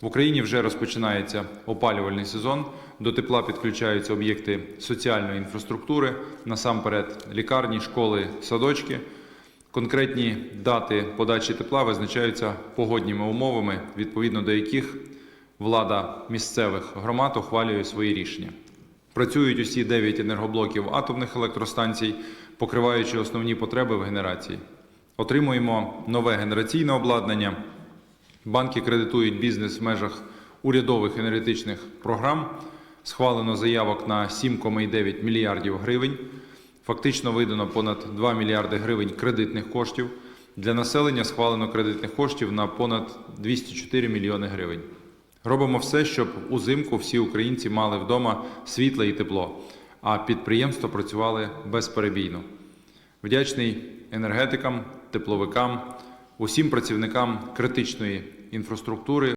В Україні вже розпочинається опалювальний сезон. До тепла підключаються об'єкти соціальної інфраструктури, насамперед лікарні, школи, садочки. Конкретні дати подачі тепла визначаються погодніми умовами, відповідно до яких влада місцевих громад ухвалює свої рішення. Працюють усі 9 енергоблоків атомних електростанцій, покриваючи основні потреби в генерації. Отримуємо нове генераційне обладнання. Банки кредитують бізнес в межах урядових енергетичних програм. Схвалено заявок на 7,9 мільярдів гривень. Фактично видано понад 2 мільярди гривень кредитних коштів. Для населення схвалено кредитних коштів на понад 204 мільйони гривень. Робимо все, щоб узимку всі українці мали вдома світло і тепло, а підприємства працювали безперебійно. Вдячний енергетикам, тепловикам, усім працівникам критичної інфраструктури.